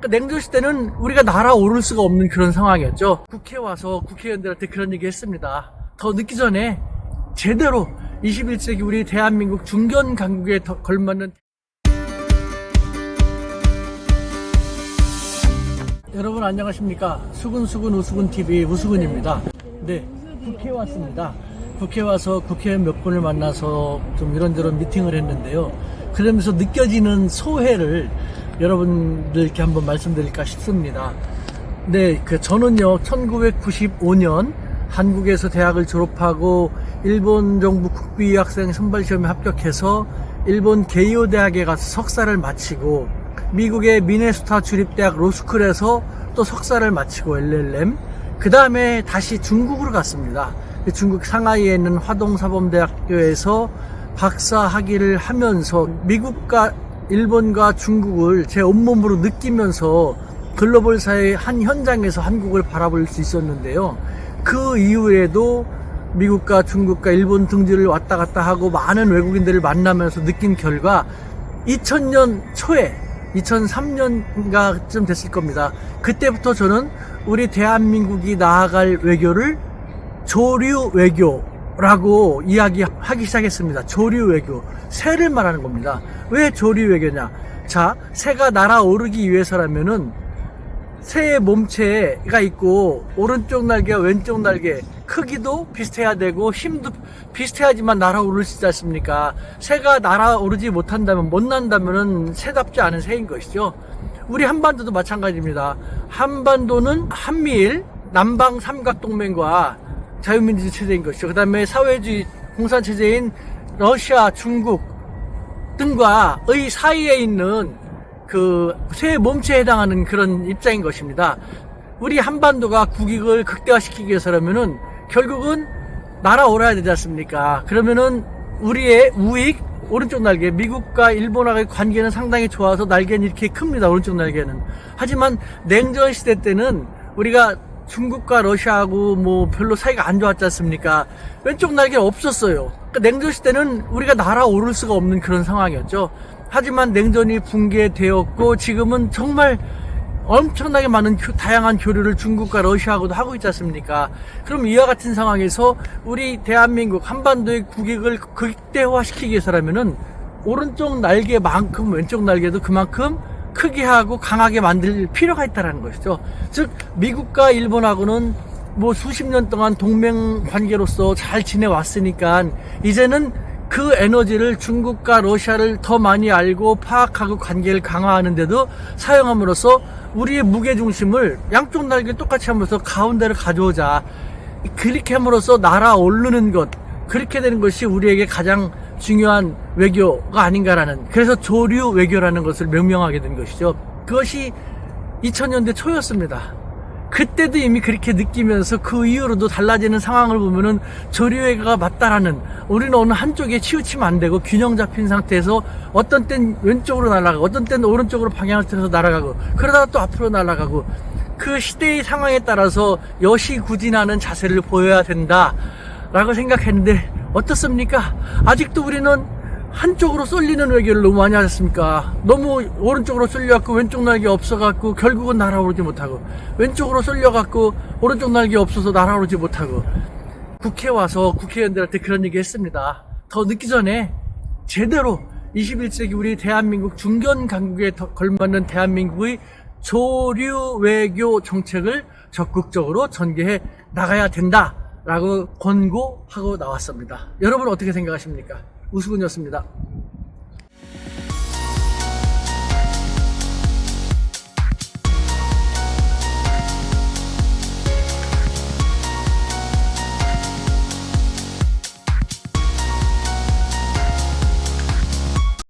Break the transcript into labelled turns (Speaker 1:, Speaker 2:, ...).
Speaker 1: 그러니까 냉전 시대는 우리가 날아오를 수가 없는 그런 상황이었죠. 국회 와서 국회의원들한테 그런 얘기 했습니다. 더 늦기 전에 제대로 21세기 우리 대한민국 중견 강국에 더 걸맞는 여러분 안녕하십니까 수근수근 우수근 TV 우수근입니다. 네 국회 왔습니다. 국회 와서 국회의원 몇 분을 만나서 좀 이런저런 미팅을 했는데요. 그러면서 느껴지는 소회를 여러분들께 한번 말씀드릴까 싶습니다. 네, 그 저는요 1995년 한국에서 대학을 졸업하고 일본 정부 국비 학생 선발 시험에 합격해서 일본 게이오 대학에 가서 석사를 마치고 미국의 미네소타 주립대학 로스쿨에서 또 석사를 마치고 LLM 그 다음에 다시 중국으로 갔습니다. 중국 상하이에 있는 화동사범대학교에서 박사 학위를 하면서 미국과 일본과 중국을 제 온몸으로 느끼면서 글로벌 사회의 한 현장에서 한국을 바라볼 수 있었는데요. 그 이후에도 미국과 중국과 일본 등지를 왔다 갔다 하고 많은 외국인들을 만나면서 느낀 결과 2000년 초에 2003년가쯤 됐을 겁니다. 그때부터 저는 우리 대한민국이 나아갈 외교를 조류 외교 라고 이야기하기 시작했습니다. 조류 외교. 새를 말하는 겁니다. 왜 조류 외교냐? 자, 새가 날아오르기 위해서라면은 새의 몸체가 있고 오른쪽 날개와 왼쪽 날개 크기도 비슷해야 되고 힘도 비슷해야지만 날아오를 수 있지 않습니까? 새가 날아오르지 못한다면 못 난다면은 새답지 않은 새인 것이죠. 우리 한반도도 마찬가지입니다. 한반도는 한미일 남방 삼각 동맹과 자유민주주의 체제인 것이죠. 그 다음에 사회주의 공산 체제인 러시아, 중국 등과의 사이에 있는 그 새 몸체에 해당하는 그런 입장인 것입니다. 우리 한반도가 국익을 극대화시키기 위해서라면은 결국은 날아오라야 되지 않습니까? 그러면은 우리의 우익 오른쪽 날개 미국과 일본하고의 관계는 상당히 좋아서 날개는 이렇게 큽니다. 오른쪽 날개는. 하지만 냉전 시대 때는 우리가 중국과 러시아하고 뭐 별로 사이가 안 좋았지 않습니까? 왼쪽 날개는 없었어요. 그러니까 냉전 시대는 우리가 날아오를 수가 없는 그런 상황이었죠. 하지만 냉전이 붕괴되었고 지금은 정말 엄청나게 많은 교- 다양한 교류를 중국과 러시아하고도 하고 있지 않습니까? 그럼 이와 같은 상황에서 우리 대한민국 한반도의 국익을 극대화시키기 위해서라면은 오른쪽 날개만큼 왼쪽 날개도 그만큼 크게 하고 강하게 만들 필요가 있다는 것이죠. 즉 미국과 일본하고는 뭐 수십 년 동안 동맹 관계로서 잘 지내왔으니까 이제는 그 에너지를 중국과 러시아를 더 많이 알고 파악하고 관계를 강화하는데도 사용함으로써 우리의 무게 중심을 양쪽 날개 똑같이 하면서 가운데를 가져오자. 그렇게 함으로써 날아오르는 것, 그렇게 되는 것이 우리에게 가장 중요한 외교가 아닌가라는, 그래서 조류 외교라는 것을 명명하게 된 것이죠. 그것이 2000년대 초였습니다. 그때도 이미 그렇게 느끼면서 그 이후로도 달라지는 상황을 보면은 조류외교가 맞다라는 우리는 어느 한쪽에 치우치면 안 되고 균형 잡힌 상태에서 어떤 땐 왼쪽으로 날아가고 어떤 땐 오른쪽으로 방향을 틀어서 날아가고 그러다가 또 앞으로 날아가고 그 시대의 상황에 따라서 여시구진하는 자세를 보여야 된다라고 생각했는데 어떻습니까? 아직도 우리는 한쪽으로 쏠리는 외교를 너무 많이 하셨습니까? 너무 오른쪽으로 쏠려갖고 왼쪽 날개 없어갖고 결국은 날아오르지 못하고 왼쪽으로 쏠려갖고 오른쪽 날개 없어서 날아오르지 못하고 국회 와서 국회의원들한테 그런 얘기 했습니다. 더 늦기 전에 제대로 21세기 우리 대한민국 중견 강국에 더 걸맞는 대한민국의 조류 외교 정책을 적극적으로 전개해 나가야 된다 라고 권고하고 나왔습니다. 여러분 어떻게 생각하십니까? 우수근이었습니다.